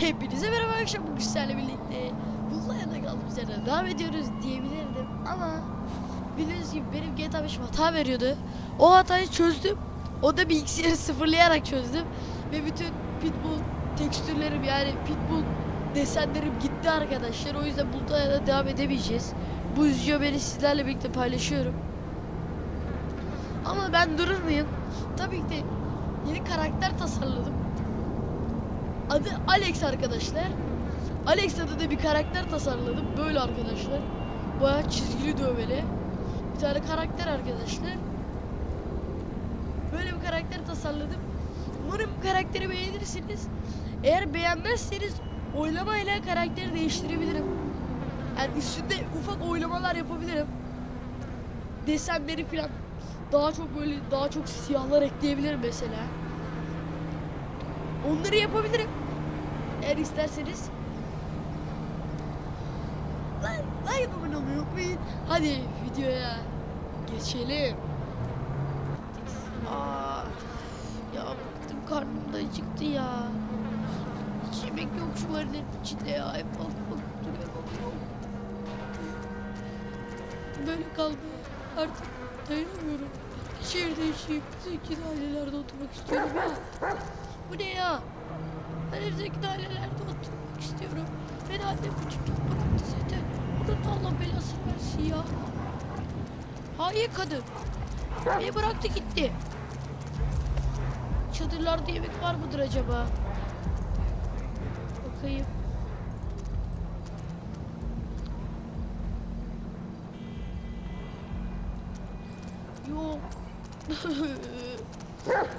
Hepinize merhaba akşam bugün sizlerle birlikte Bullayana kaldığımız yerden devam ediyoruz diyebilirdim ama Bildiğiniz gibi benim GTA 5 hata veriyordu. O hatayı çözdüm O da bilgisayarı sıfırlayarak çözdüm Ve bütün pitbull tekstürlerim yani pitbull desenlerim gitti arkadaşlar. O yüzden Bullayana devam edemeyeceğiz. Bu üzüyor beni sizlerle birlikte paylaşıyorum. Ama ben durur muyum? Tabii ki de yeni karakter tasarladım Adı Alex arkadaşlar. Alex adında bir karakter tasarladım. Böyle arkadaşlar. Bayağı çizgili dövmeli. Bir tane karakter arkadaşlar. Böyle bir karakter tasarladım. Umarım karakteri beğenirsiniz. Eğer beğenmezseniz oylamayla karakteri değiştirebilirim. Yani üstünde ufak oylamalar yapabilirim. Desenleri falan daha çok böyle daha çok siyahlar ekleyebilirim mesela. Onları yapabilirim. Eğer isterseniz. Lan, like abone olmayı unutmayın. Hadi videoya geçelim. Aa, ya bıktım karnım da acıktı ya. Hiç yemek yok şu marinin içinde ya. Hep duruyorum. Böyle kaldı. Artık dayanamıyorum. Şehirde yaşayıp zengin ailelerde oturmak istiyorum ya. Bu ne ya? Ben evdeki dairelerde oturmak istiyorum. Beni annem küçükken bıraktı zaten. Da Allah belasını versin ya. Hayır kadın. Beni bıraktı gitti. Çadırlarda yemek var mıdır acaba? Bakayım. Yok.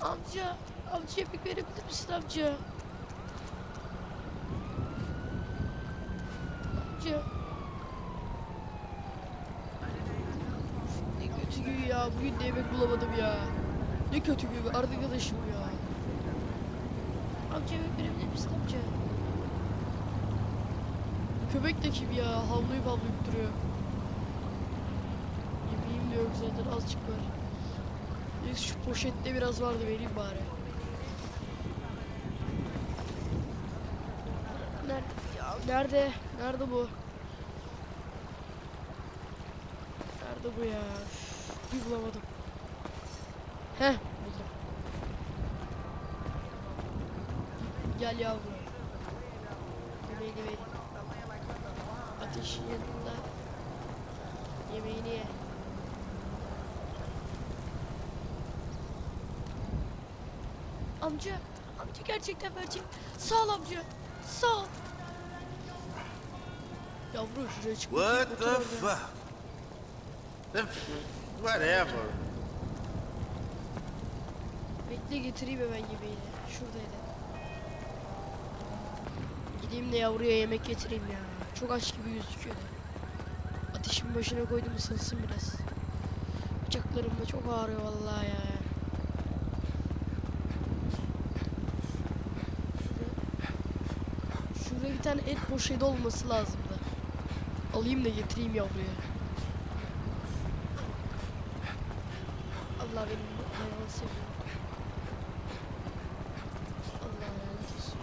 Amca, yemek verebilir misin amca? Amca. Ne kötü gün ya, bugün de yemek bulamadım ya. Ne kötü gün arkadaşım ya. Amca yemek verebilir misin amca? Köpek de kim ya, havlayıp havlayıp duruyor. Yemeğim de yok zaten azıcık var. Neyse şu poşette biraz vardı vereyim bari. Nerede ya? Nerede? Nerede bu? Nerede bu ya? Bir bulamadım. Heh buldum. Gel yavrum. Yemeğini vereyim. Ateşin yanında. Yemeğini ye. Amca, amca gerçekten verecek. Sağ ol amca. Sağ ol. Yavru şuraya çık. bakayım, What the fuck? The Whatever. Bekle getireyim hemen yemeğini. Şuradaydı. Gideyim de yavruya yemek getireyim ya. Çok aç gibi gözüküyordu. Ateşin başına koydum ısınsın biraz. Bacaklarım da çok ağrıyor vallahi ya. Şurada- bir tane et poşeti olması lazımdı. Alayım da getireyim yavruya. Allah benim hayvanı seviyor. Allah lanet.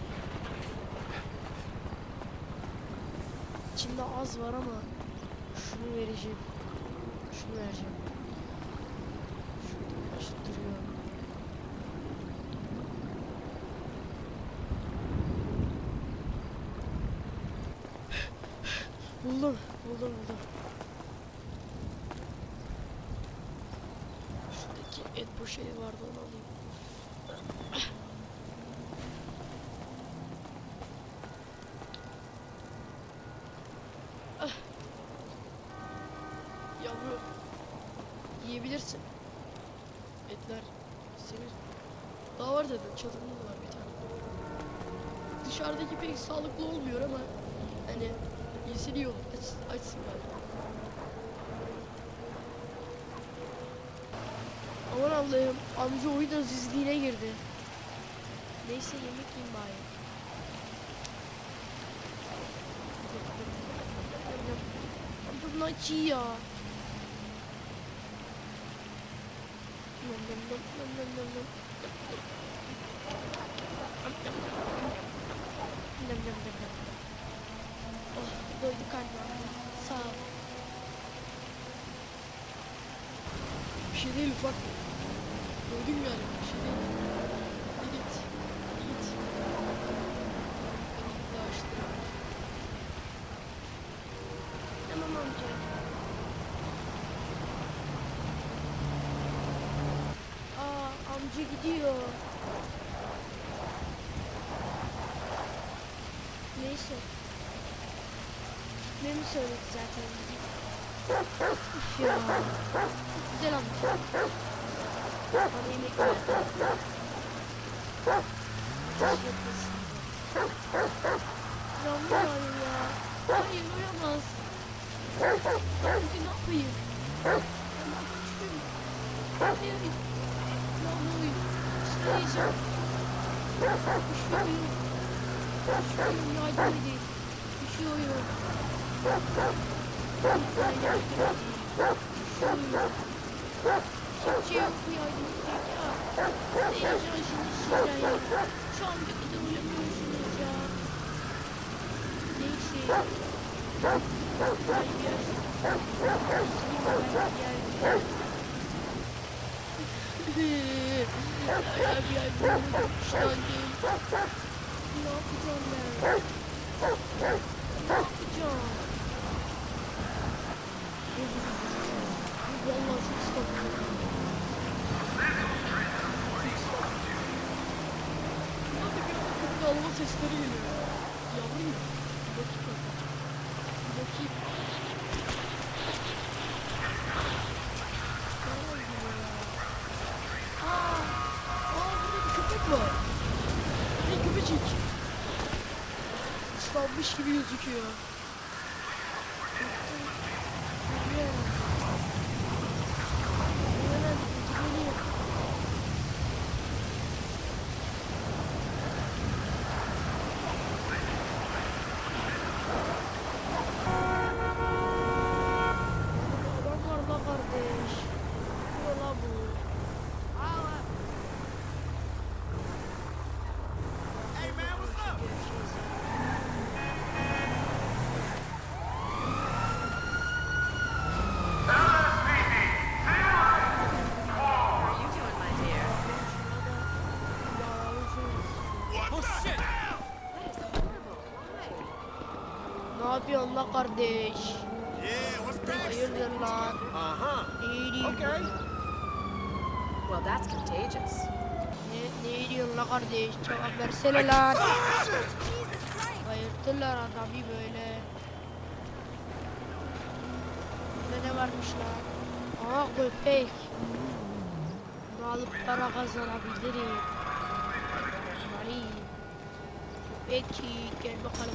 İçinde az var ama şunu vereceğim. Şunu vereceğim. Şurada birkaç duruyor. Buldum, buldum, buldum. Şuradaki et poşeti vardı onu alayım. Yavru yiyebilirsin. Etler senin. Daha var çadırında da var bir tane. Dışarıdaki pek sağlıklı olmuyor ama hani yesin iyi olur. Aç, açsın bari. Aman Allah'ım amca oyun azizliğine girdi. Neyse yemek yiyeyim bari. Bunlar çiğ ya. Nom nom nom nom kalp abi. Sağ ol. Bir şey değil ufak. Gördüm yani bir şey değil. Hadi git. Hadi. Tamam amca. Aa amca gidiyor. Neyse. Ne mi söyledi zaten? Üf ya. Güzel amca. Bana yemek. Yağmur yağıyor ya. Hayır. Ben bugün ne yapayım? Ben küçüğüm. Hayır. Ne yapayım? İşte yiyeceğim. Üşüyorum. Üşüyorum yardım edin. Üşüyorum. Yardım edecek ya? Ne sizden ya? Şu an bir kadar uyamıyorsunuz ya. Neyse. Hayır. Ayağım yerden uçlandım. Ne yapacağım ben? Ne yapacağım? Vallahi çok ısladım. Hadi bir anda köpek ağlama sesleri geliyor. Yavrum mu? Bir dakika. Bir ya? Aa! Aa burada bir köpek var. Bir köpecik. Islanmış gibi gözüküyor. Geliyor. Hemen geliyor. Adam var la kardeş. Ne la bu? Hey man, what's up? Ne yapıyorsun la kardeş? Hayırdır lan? Okay. Well, that's contagious. Ne, ne diyorsun la kardeş? Cevap versene lan. Hayırdır lan adamı böyle. Burada ne varmış lan? Aa köpek. Bunu alıp para kazanabilirim. Köpek gel bakalım.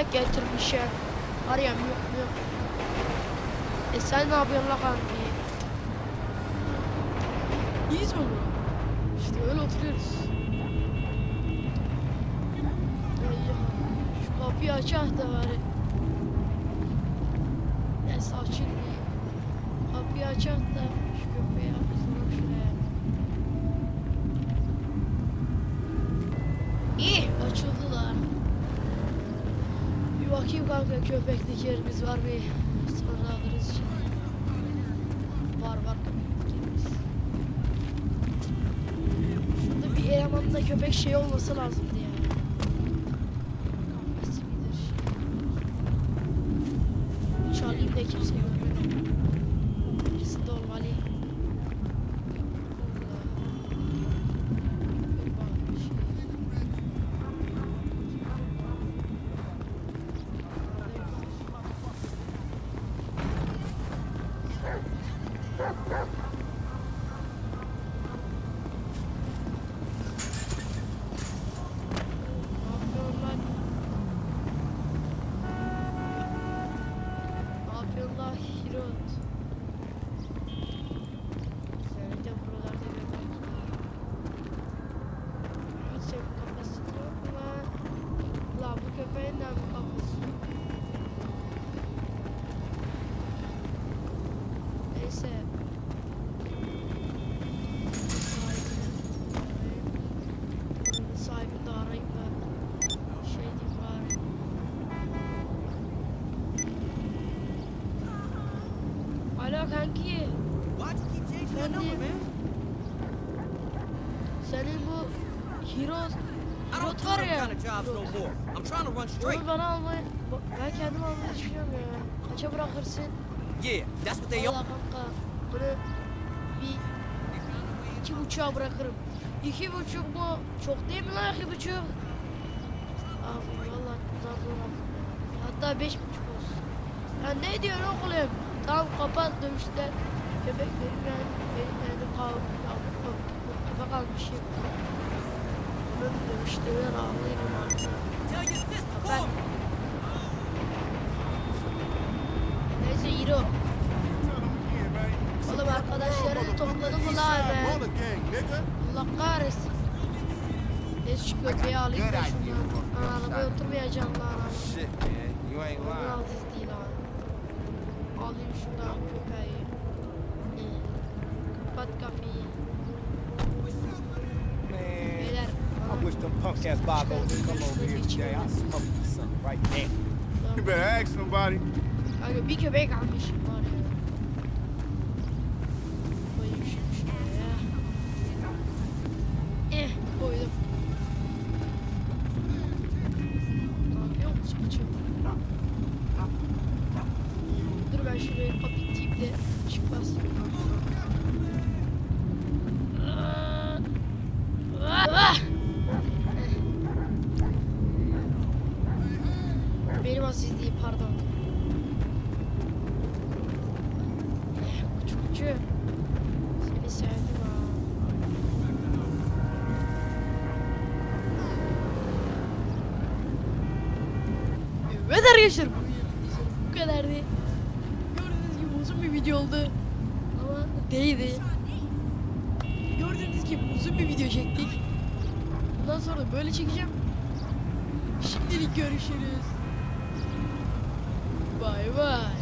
Kanki var ya bir köpek getirmişler. Arayam yok yok. E sen ne yapıyorsun la kanki? İyiyiz mi bro? İşte öyle oturuyoruz. Şu kapıyı açak da bari. Neyse açılmıyor. Kapıyı açak da şu köpeği atalım şuraya. İyi açıldı da. Bir bakayım kanka köpeklik yerimiz var mı? Sonra alırız. Var var köpeklik yerimiz. Şurada bir elemanda köpek şey olması lazımdı ya. Hirot. more. I'm trying to run straight. Onu bana almayı ben kendim almayı düşünüyorum ya. Kaça bırakırsın? Yeah, that's what they. Valla kanka bunu bir iki buçuğa bırakırım. İki buçuk mu? Çok değil mi lan iki buçuk? Abi valla zar zor aldım ya. Hatta beş buçuk olsun. Ya ne diyorsun oğlum? Tamam kapat dövüşler. Köpek benim yani benim yani kav yavrum köpek almışım. Bunun dövüşleri ağlayırım artık. Me. Neyse Hiro. Oğlum arkadaşlarını topladım mı lan Eastside be? Allah kahretsin. Neyse şu köpeği alayım da şundan. Arabaya oturmayacağım lan. Lying. aziz değil lan. Alayım şundan köpeği. İyi. Kapat kapıyı. Man. Beyler. I bana- wish them punk ass bobos would come over here today. I'll smoke you something right now. You Tamam. better ask somebody. Kanka bir köpek almışım var ya. Koyayım şunu şuraya. Eh koydum. Ne yapıyor musun koçum? Arkadaşlar bu bu kadardı. Gördüğünüz gibi uzun bir video oldu. Ama değdi. Gördüğünüz gibi uzun bir video çektik. Bundan sonra böyle çekeceğim. Şimdilik görüşürüz. Bay bay.